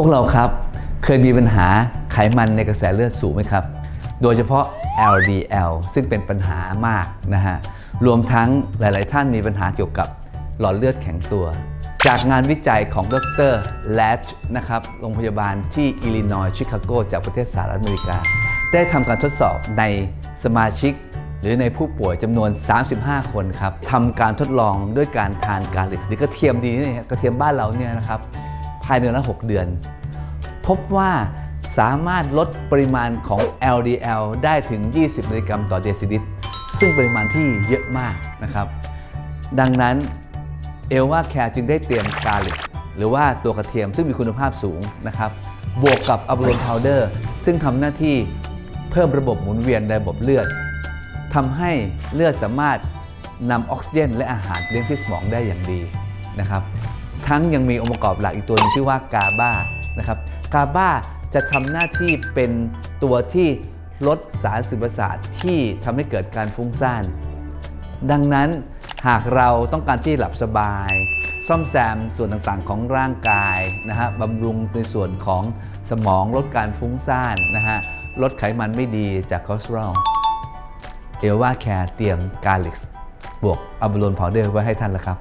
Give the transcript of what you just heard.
พวกเราครับเคยมีปัญหาไขมันในกระแสเลือดสูงไหมครับ โดยเฉพาะ LDL ซึ่งเป็นปัญหามากนะฮะ รวมทั้งหลาย ๆ ท่านมีปัญหาเกี่ยวกับหลอดเลือดแข็งตัว จากงานวิจัยของดรแลชนะครับ โรงพยาบาลที่อิลลินอยส์ชิคาโกจากประเทศสหรัฐอเมริกา ได้ทำการทดสอบในสมาชิก หรือในผู้ป่วยจำนวน 35 คนครับทำการทดลองด้วยการทานกาลิกหรือกระเทียมดีนี่กระเทียมบ้านเราเนี่ยนะครับ ภายในลา6เดือน พบว่าสามารถลดปริมาณของ LDL ได้ถึง 20 มิลลิกรัมต่อเดซิลิตร ซึ่งปริมาณที่เยอะมากนะครับ ดังนั้นเอลว่าแคร์จึงได้เตรียมกาลิกหรือว่าตัวกระเทียมซึ่งมีคุณภาพสูงนะครับ บวกกับอะบรูนพาวเดอร์ซึ่งทำหน้าที่เพิ่มระบบหมุนเวียนในระบบเลือดทำให้เลือดสามารถนำออกซิเจนและอาหารเลี้ยงที่สมองได้อย่างดีนะครับ ทั้งยังมีองค์ประกอบหลักอีกตัวหนึงชื่อว่ากาบานะครับกาบาจะทำหน้าที่เป็นตัวที่ลดสารสื่อประสาทที่ทำให้เกิดการฟุ้งซ่านดังนั้นหากเราต้องการที่หลับสบาย ซ่อมแซมส่วนต่างๆของร่างกายนะฮะบำรุงในส่วนของสมองลดการฟุ้งซ่านนะฮะลดไขมันไม่ดีจากคอสเตอรอลเอลว่าแคร์เตรียมกาลิกบวกอะบ l โลนพาวเดอร์ไว้ให้ท่านแล้วครับ